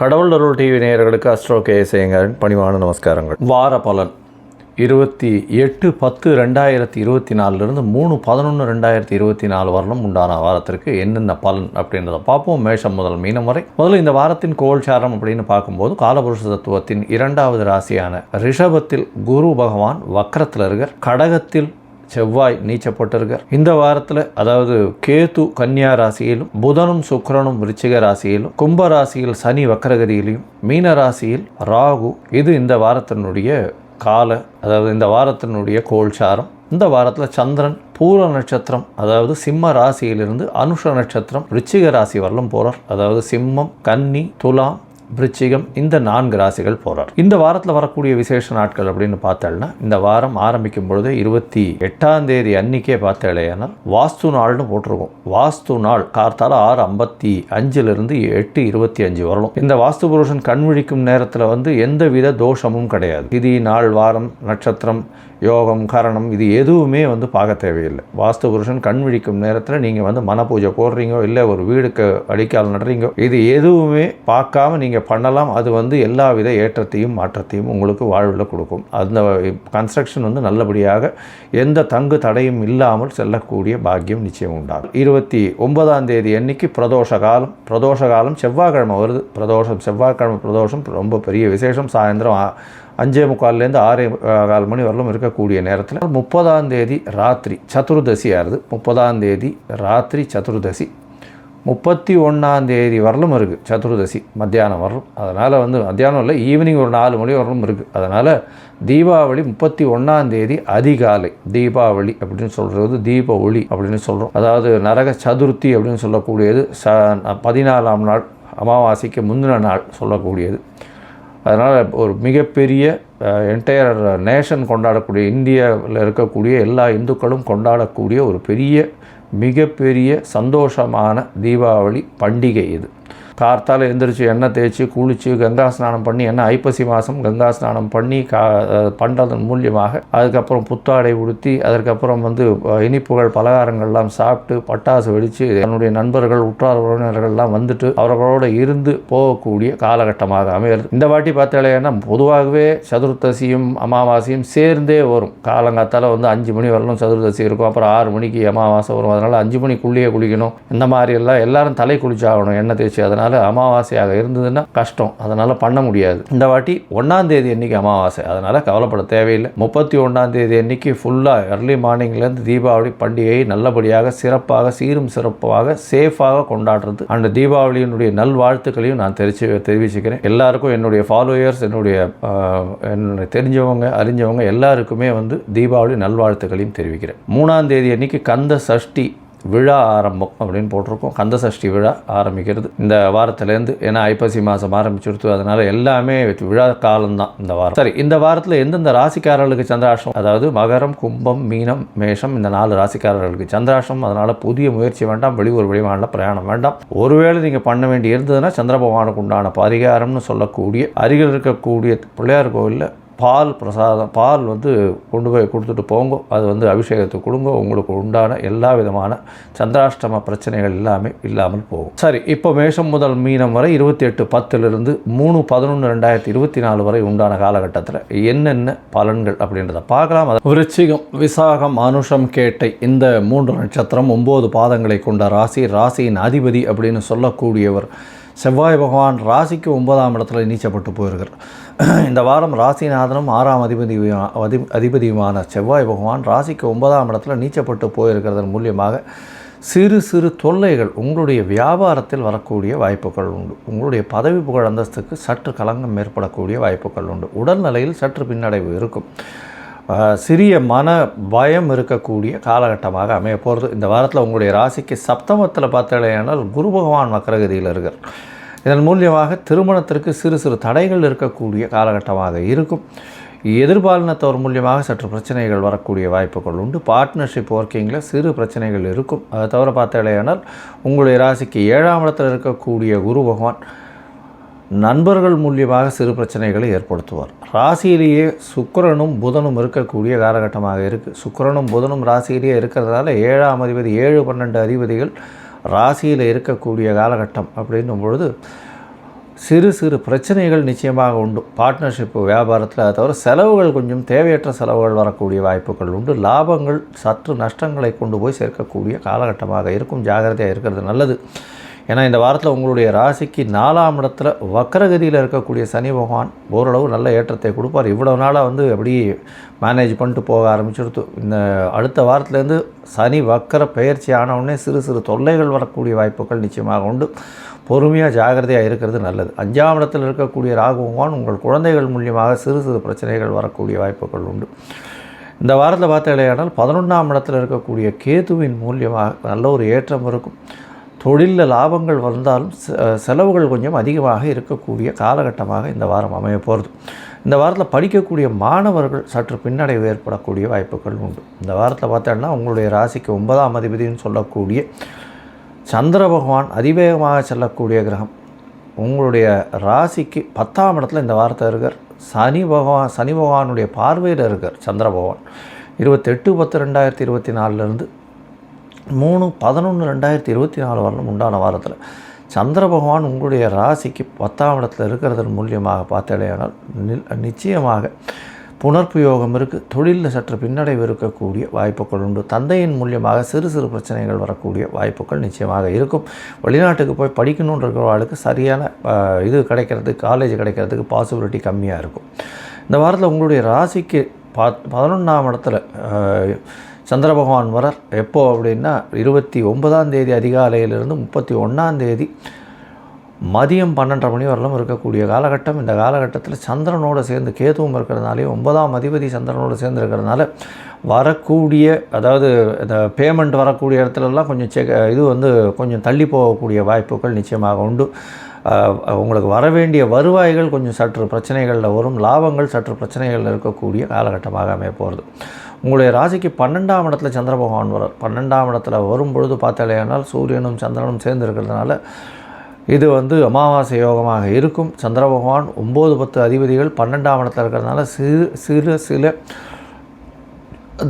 கடவுள் அருள் டிவி நேயர்களுக்கு அஸ்ட்ரோ கேசேங்கரின் பணிவான நமஸ்காரங்கள். வார பலன். இருபத்தி எட்டு பத்து ரெண்டாயிரத்தி இருபத்தி நாலுலேருந்து மூணு பதினொன்று ரெண்டாயிரத்தி இருபத்தி நாலு வரலும் உண்டான வாரத்திற்கு என்னென்ன பலன் அப்படின்றத பார்ப்போம். மேஷம் முதல் மீனம் வரை. முதல்ல இந்த வாரத்தின் கோல்சாரம் அப்படின்னு பார்க்கும்போது காலபுருஷ தத்துவத்தின் இரண்டாவது ராசியான ரிஷபத்தில் குரு பகவான் வக்கரத்தில் இருக்கார் கடகத்தில் செவ்வாய் நீச்சப்பட்டிருக்கார். இந்த வாரத்தில் அதாவது கேது கன்னியா ராசியிலும் புதனும் சுக்கரனும் விருச்சிக ராசியிலும் கும்ப ராசியில் சனி வக்கரகதியிலையும் மீன ராசியில் ராகு. இது இந்த வாரத்தினுடைய கால அதாவது இந்த வாரத்தினுடைய கோல்சாரம். இந்த வாரத்தில் சந்திரன் பூர நட்சத்திரம் அதாவது சிம்ம ராசியிலிருந்து அனுஷ நட்சத்திரம் ரிச்சிக ராசி வரலும் போகிறார் அதாவது சிம்மம் கன்னி துலாம் விருச்சிகம் இந்த நான்கு ராசிகள் போகிறார் இந்த வாரத்தில் வரக்கூடிய விசேஷ நாட்கள் அப்படின்னு பார்த்தோம்னா இந்த வாரம் ஆரம்பிக்கும் பொழுது இருபத்தி எட்டாம் தேதி அன்னைக்கே பார்த்தேலையானால் வாஸ்து நாள்னு போட்டிருக்கோம். வாஸ்து நாள் கார்த்தால ஆறு ஐம்பத்தி அஞ்சிலிருந்து எட்டு இருபத்தி அஞ்சு வரணும். இந்த வாஸ்து புருஷன் கண் விழிக்கும் நேரத்தில் வந்து எந்த வித தோஷமும் கிடையாது. திதி நாள் வாரம் நட்சத்திரம் யோகம் கரணம் இது எதுவுமே வந்து பார்க்க தேவையில்லை. வாஸ்து புருஷன் கண் விழிக்கும் நேரத்தில் நீங்கள் வந்து மன பூஜை போடுறீங்க இல்லை ஒரு வீடுக்கு அடிக்கால் நடுறீங்க இது எதுவுமே பார்க்காம நீங்கள் பண்ணலாம். அது வந்து எல்லா வித ஏற்றத்தையும் மாற்றத்தையும் உங்களுக்கு வாழ்வில் கொடுக்கும். அந்த கன்ஸ்ட்ரக்ஷன் வந்து நல்லபடியாக எந்த தங்கு தடையும் இல்லாமல் செல்லக்கூடிய பாக்கியம் நிச்சயம் உண்டாகும். இருபத்தி ஒன்பதாம் தேதி அன்னைக்கு பிரதோஷ காலம். பிரதோஷ காலம் செவ்வாய்க்கிழமை வருது. பிரதோஷம் செவ்வாய்க்கிழமை பிரதோஷம் ரொம்ப பெரிய விசேஷம். சாயந்தரம் அஞ்சே முக்கால்லேருந்து ஆறே கால் மணி வரலும் இருக்கக்கூடிய நேரத்தில் முப்பதாம் தேதி ராத்திரி சதுர்தசி ஆறுது. முப்பதாம் தேதி ராத்திரி சதுர்தசி. முப்பத்தி ஒன்றாம் தேதி வரலும் இருக்குது சதுர்தசி மத்தியானம் வரலும். அதனால் வந்து மத்தியானம் இல்லை ஈவினிங் ஒரு நாலு மணி வரலும் இருக்குது அதனால் தீபாவளி முப்பத்தி ஒன்றாம் தேதி அதிகாலை. தீபாவளி அப்படின்னு சொல்கிறது தீப ஒளி அப்படின்னு சொல்கிறோம் அதாவது நரக சதுர்த்தி அப்படின்னு சொல்லக்கூடியது. ச பதினாலாம் நாள் அமாவாசைக்கு முந்தின நாள் சொல்லக்கூடியது. அதனால் ஒரு மிகப்பெரிய என்டையர் நேஷன் கொண்டாடக்கூடிய இந்தியாவில் இருக்கக்கூடிய எல்லா இந்துக்களும் கொண்டாடக்கூடிய ஒரு பெரிய மிகப்பெரிய சந்தோஷமான தீபாவளி பண்டிகை இது. கார்த்தால் எழுந்திரிச்சு எண்ணெய் தேய்ச்சி குளித்து கங்கா ஸ்நானம் பண்ணி என்ன ஐப்பசி மாதம் கங்கா ஸ்நானம் பண்ணி கா பண்ணுறதன் மூலியமாக அதுக்கப்புறம் புத்தாடை உடுத்தி அதற்கப்புறம் வந்து இனிப்புகள் பலகாரங்கள்லாம் சாப்பிட்டு பட்டாசு வெடித்து தன்னுடைய நண்பர்கள் உற்றார் உறவினர்கள்லாம் வந்துட்டு அவர்களோடு இருந்து போகக்கூடிய காலகட்டமாக அமைகிறது. இந்த வாட்டி பார்த்தாலேன்னா பொதுவாகவே சதுர்த்தசியும் அமாவாசையும் சேர்ந்தே வரும். காலங்காத்தால் வந்து அஞ்சு மணி வரலும் சதுர்தசி இருக்கும். அப்புறம் ஆறு மணிக்கு அமாவாசை வரும். அதனால் அஞ்சு மணிக்குள்ளேயே குளிக்கணும். இந்த மாதிரி எல்லாம் எல்லாரும் தலை குளிச்சாகணும். எண்ணெய் தேய்ச்சி அதனால் அமாவாசையாக இருந்ததுன்னா கஷ்டம். அதனால் பண்ண முடியாது. இந்த வாட்டி ஒன்றாம் தேதி அன்னைக்கு அமாவாசை. அதனால் கவலைப்பட தேவையில்லை. முப்பத்தி ஒன்றாம் தேதி அன்னைக்கு ஃபுல்லாக எர்லி மார்னிங்லேருந்து தீபாவளி பண்டிகையை நல்லபடியாக சிறப்பாக சீரும் சிறப்பாக சேஃபாக கொண்டாடுறது. அந்த தீபாவளியினுடைய நல்வாழ்த்துக்களையும் நான் தெரிவிச்சு தெரிவிச்சுக்கிறேன். எல்லாருக்கும் என்னுடைய ஃபாலோயர்ஸ் என்னுடைய என்னுடைய தெரிஞ்சவங்க அறிஞ்சவங்க எல்லாருக்குமே வந்து தீபாவளி நல்வாழ்த்துக்களையும் தெரிவிக்கிறேன். மூணாம் தேதி அன்னைக்கு கந்த சஷ்டி விழா ஆரம்பம் அப்படின்னு போட்டிருக்கோம். கந்த சஷ்டி விழா ஆரம்பிக்கிறது. இந்த வாரத்துலேருந்து ஏன்னா ஐப்பசி மாதம் ஆரம்பிச்சுடுத்து அதனால் எல்லாமே விழா காலம்தான் இந்த வாரம். சரி இந்த வாரத்தில் எந்தெந்த ராசிக்காரர்களுக்கு சந்திராஷ்டம்? அதாவது மகரம் கும்பம் மீனம் மேஷம் இந்த நாலு ராசிக்காரர்களுக்கு சந்திராஷ்டம். அதனால் புதிய முயற்சி வேண்டாம் வெளியூர் வெளிமாநில பிரயாணம் வேண்டாம். ஒருவேளை நீங்கள் பண்ண வேண்டி இருந்ததுன்னா சந்திர பகவானுக்கு உண்டான பரிகாரம்னு சொல்லக்கூடிய அருகில் இருக்கக்கூடிய பிள்ளையார் கோவிலில் பால் பிரசாதம் பால் வந்து கொண்டு போய் கொடுத்துட்டு போங்க அது வந்து அபிஷேகத்துக்கு கொடுங்க உங்களுக்கு உண்டான எல்லா விதமான சந்திராஷ்டம பிரச்சனைகள் எல்லாமே இல்லாமல் போகும். சரி இப்போ மேஷம் முதல் மீனம் வரை இருபத்தி எட்டு பத்துலேருந்து மூணு பதினொன்று ரெண்டாயிரத்தி இருபத்தி நாலு வரை உண்டான காலகட்டத்தில் என்னென்ன பலன்கள் அப்படின்றத பார்க்கலாம். அது விருச்சிகம் விசாகம் அனுஷம் கேட்டை இந்த மூன்று நட்சத்திரம் ஒம்பது பாதங்களை கொண்ட ராசி ராசியின் அதிபதி அப்படின்னு சொல்லக்கூடியவர் செவ்வாய் பகவான் ராசிக்கு ஒன்பதாம் இடத்துல நீச்சப்பட்டு போயிருக்கிறார். இந்த வாரம் ராசிநாதனும் ஆறாம் அதிபதி அதி அதிபதியுமான செவ்வாய் பகவான் ராசிக்கு ஒன்பதாம் இடத்துல நீச்சப்பட்டு போயிருக்கிறதன் மூலியமாக சிறு சிறு தொல்லைகள் உங்களுடைய வியாபாரத்தில் வரக்கூடிய வாய்ப்புகள் உண்டு. உங்களுடைய பதவி புகழ் அந்தஸ்துக்கு சற்று கலங்கம் ஏற்படக்கூடிய வாய்ப்புகள் உண்டு. உடல்நிலையில் சற்று பின்னடைவு இருக்கும். சிறிய மன பயம் இருக்கக்கூடிய காலகட்டமாக அமைய போகிறது இந்த வாரத்தில் உங்களுடைய ராசிக்கு சப்தமத்தில் பார்த்தாலேயானால் குரு பகவான் மக்கரகதியில் இருக்கார். இதன் மூலியமாக திருமணத்திற்கு சிறு சிறு தடைகள் இருக்கக்கூடிய காலகட்டமாக இருக்கும். எதிர்பாலினத்தவர் மூலியமாக சற்று பிரச்சனைகள் வரக்கூடிய வாய்ப்புகள் உண்டு. பார்ட்னர்ஷிப் ஒர்க்கிங்கில் சிறு பிரச்சனைகள் இருக்கும். அதை தவிர பார்த்தாலேயானால் உங்களுடைய ராசிக்கு ஏழாம் இடத்தில் இருக்கக்கூடிய குரு பகவான் நண்பர்கள் மூலியமாக சிறு பிரச்சனைகளை ஏற்படுத்துவார். ராசியிலேயே சுக்கரனும் புதனும் இருக்கக்கூடிய காலகட்டமாக இருக்குது சுக்கரனும் புதனும் ராசியிலேயே இருக்கிறதுனால ஏழாம் அதிபதி ஏழு பன்னெண்டு அதிபதிகள் ராசியில் இருக்கக்கூடிய காலகட்டம் அப்படின்னும் பொழுது சிறு சிறு பிரச்சனைகள் நிச்சயமாக உண்டு. பார்ட்னர்ஷிப்பு வியாபாரத்தில் அதை தவிர செலவுகள் கொஞ்சம் தேவையற்ற செலவுகள் வரக்கூடிய வாய்ப்புகள் உண்டு. லாபங்கள் சற்று நஷ்டங்களை கொண்டு போய் சேர்க்கக்கூடிய காலகட்டமாக இருக்கும். ஜாகிரதையாக இருக்கிறது நல்லது. ஏன்னா இந்த வாரத்தில் உங்களுடைய ராசிக்கு நாலாம் இடத்துல வக்கரகதியில் இருக்கக்கூடிய சனி பகவான் ஓரளவு நல்ல ஏற்றத்தை கொடுப்பார். இவ்வளோ நாளாக வந்து அப்படி மேனேஜ் பண்ணிட்டு போக ஆரம்பிச்சுடுத்து. இந்த அடுத்த வாரத்துலேருந்து சனி வக்கர பயிற்சி ஆனவுடனே சிறு சிறு தொல்லைகள் வரக்கூடிய வாய்ப்புகள் நிச்சயமாக உண்டு. பொறுமையாக ஜாகிரதையாக இருக்கிறது நல்லது. அஞ்சாம் இடத்தில் இருக்கக்கூடிய ராகு பகவான் உங்கள் குழந்தைகள் மூலியமாக சிறு சிறு பிரச்சனைகள் வரக்கூடிய வாய்ப்புகள் உண்டு. இந்த வாரத்தில் பார்த்தீங்கன்னா பதினொன்றாம் இடத்தில் இருக்கக்கூடிய கேதுவின் மூலியமாக நல்ல ஒரு ஏற்றம் இருக்கும். தொழிலில் லாபங்கள் வந்தாலும் செ- செலவுகள் கொஞ்சம் அதிகமாக இருக்கக்கூடிய காலகட்டமாக இந்த வாரம் அமைய போகிறது இந்த வாரத்தில் படிக்கக்கூடிய மாணவர்கள் சற்று பின்னடைவு ஏற்படக்கூடிய வாய்ப்புகள் உண்டு. இந்த வாரத்தில் பார்த்தோன்னா உங்களுடைய ராசிக்கு ஒன்பதாம் அதிபதினு சொல்லக்கூடிய சந்திர பகவான் அதிவேகமாக செல்லக்கூடிய கிரகம். உங்களுடைய ராசிக்கு பத்தாம் இடத்துல இந்த வாரத்தை இருக்கார். சனி பகவான் சனி பகவானுடைய பார்வையில் இருக்கார் சந்திர பகவான். இருபத்தெட்டு பத்து ரெண்டாயிரத்தி இருபத்தி நாலுலேருந்து மூணு பதினொன்று ரெண்டாயிரத்தி இருபத்தி நாலு வரலும் உண்டான வாரத்தில் சந்திர பகவான் உங்களுடைய ராசிக்கு பத்தாம் இடத்துல இருக்கிறதன் மூலியமாக பார்த்தடையானால் நிச்சயமாக புனர்ப்பு யோகம் இருக்குது தொழிலில் சற்று பின்னடைவு இருக்கக்கூடிய வாய்ப்புகள் உண்டு. தந்தையின் மூலியமாக சிறு சிறு பிரச்சனைகள் வரக்கூடிய வாய்ப்புகள் நிச்சயமாக இருக்கும். வெளிநாட்டுக்கு போய் படிக்கணுன்ற இருக்கிறவர்களுக்கு சரியான இது கிடைக்கிறதுக்கு காலேஜ் கிடைக்கிறதுக்கு பாசிபிலிட்டி கம்மியாக இருக்கும். இந்த வாரத்தில் உங்களுடைய ராசிக்கு ப பதினொன்றாம் இடத்துல சந்திர பகவான் வரார் எப்போது அப்படின்னா இருபத்தி ஒன்பதாம் தேதி அதிகாலையிலிருந்து முப்பத்தி ஒன்றாம் தேதி மதியம் பன்னெண்டரை மணி வரலும் இருக்கக்கூடிய காலகட்டம். இந்த காலகட்டத்தில் சந்திரனோடு சேர்ந்து கேதுவும் இருக்கிறதுனாலே ஒன்பதாம் அதிபதி சந்திரனோடு சேர்ந்து இருக்கிறதுனால வரக்கூடிய அதாவது இந்த பேமெண்ட் வரக்கூடிய இடத்துலலாம் கொஞ்சம் செக் இது வந்து கொஞ்சம் தள்ளி போகக்கூடிய வாய்ப்புகள் நிச்சயமாக உண்டு. உங்களுக்கு வர வேண்டிய வருவாய்கள் கொஞ்சம் சற்று பிரச்சனைகளில் வரும். லாபங்கள் சற்று பிரச்சனைகளில் இருக்கக்கூடிய காலகட்டமாக அமைய போகிறது உங்களுடைய ராசிக்கு பன்னெண்டாம் இடத்துல சந்திர பகவான் வரும் பன்னெண்டாம் இடத்துல வரும்பொழுது பார்த்தாலேயானால் சூரியனும் சந்திரனும் சேர்ந்து இருக்கிறதுனால இது வந்து அமாவாசை யோகமாக இருக்கும். சந்திர பகவான் ஒம்பது பத்து அதிபதிகள் பன்னெண்டாம் இடத்துல இருக்கிறதுனால சிறு சிறு சில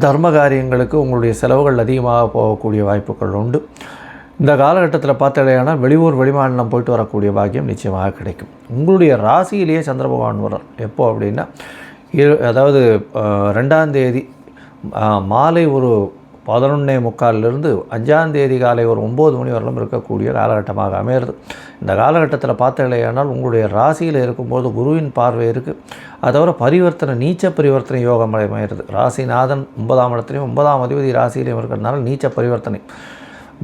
தர்ம காரியங்களுக்கு உங்களுடைய செலவுகள் அதிகமாக போகக்கூடிய வாய்ப்புகள் உண்டு. இந்த காலகட்டத்தில் பார்த்தாலேயானால் வெளியூர் வெளிமாநிலம் போயிட்டு வரக்கூடிய பாக்கியம் நிச்சயமாக கிடைக்கும். உங்களுடைய ராசியிலேயே சந்திர பகவான் வரார் எப்போ அப்படின்னா இரு அதாவது ரெண்டாம் தேதி மாலை ஒரு பதினொன்னே முக்காலிலிருந்து அஞ்சாந்தேதி காலை ஒரு ஒம்பது மணி வரலும் இருக்கக்கூடிய காலகட்டமாக அமையிறது இந்த காலகட்டத்தில் பார்த்தீங்களேயானால் உங்களுடைய ராசியில் இருக்கும்போது குருவின் பார்வை இருக்குது அது தவிர பரிவர்த்தனை நீச்ச பரிவர்த்தனை யோகம் அமையிறது ராசிநாதன் ஒன்பதாம் இடத்துலையும் ஒன்பதாம் அதிபதி ராசியிலையும் இருக்கிறதுனால நீச்ச பரிவர்த்தனை.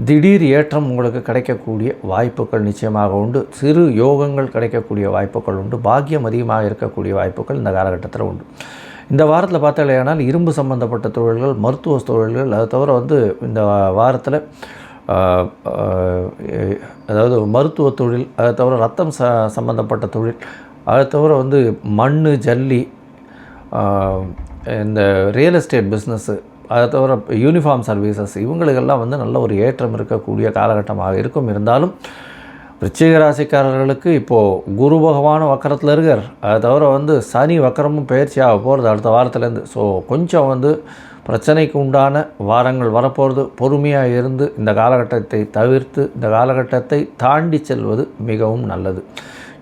திடீர் ஏற்றம் உங்களுக்கு கிடைக்கக்கூடிய வாய்ப்புகள் நிச்சயமாக உண்டு. சிறு யோகங்கள் கிடைக்கக்கூடிய வாய்ப்புகள் உண்டு. பாக்கியம் அதிகமாக இருக்கக்கூடிய வாய்ப்புகள் இந்த காலகட்டத்தில் உண்டு. இந்த வாரத்தில் பார்த்தாலேயானால் இரும்பு சம்பந்தப்பட்ட தொழில்கள் மருத்துவ தொழில்கள் அதை தவிர வந்து இந்த வாரத்தில் அதாவது மருத்துவ தொழில் அதை தவிர ரத்தம் ச சம்மந்தப்பட்ட தொழில் அதை தவிர வந்து மண் ஜல்லி இந்த ரியல் எஸ்டேட் பிஸ்னஸ்ஸு அதை தவிர யூனிஃபார்ம் சர்வீசஸ் இவங்களுக்கெல்லாம் வந்து நல்ல ஒரு ஏற்றம் இருக்கக்கூடிய காலகட்டமாக இருக்கும். இருந்தாலும் விருச்சிக ராசிக்காரர்களுக்கு இப்போது குரு பகவானும் வக்கரத்தில் இருக்கார். அதை தவிர வந்து சனி வக்கரமும் பயிற்சியாக போகிறது அடுத்த வாரத்துலேருந்து. ஸோ கொஞ்சம் வந்து பிரச்சனைக்கு உண்டான வாரங்கள் வரப்போகிறது பொறுமையாக இருந்து இந்த காலகட்டத்தை தவிர்த்து இந்த காலகட்டத்தை தாண்டி செல்வது மிகவும் நல்லது.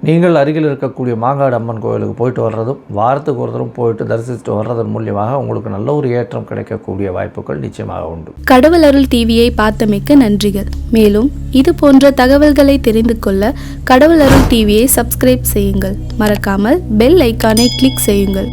நீங்கள் அருகில் இருக்கக்கூடிய மாங்காடு அம்மன் கோயிலுக்கு போயிட்டு வர்றதும் வாரத்துக்கு ஒரு போயிட்டு தரிசிச்சுட்டு வர்றதன் மூலியமாக உங்களுக்கு நல்ல ஒரு ஏற்றம் கிடைக்கக்கூடிய வாய்ப்புகள் நிச்சயமாக உண்டு. கடவுள் அருள் டிவியை பார்த்தமைக்கு நன்றிகள். மேலும் இது போன்ற தகவல்களை தெரிந்து கொள்ள கடவுள் அருள் டிவியை சப்ஸ்கிரைப் செய்யுங்கள். மறக்காமல் பெல் ஐக்கானை கிளிக் செய்யுங்கள்.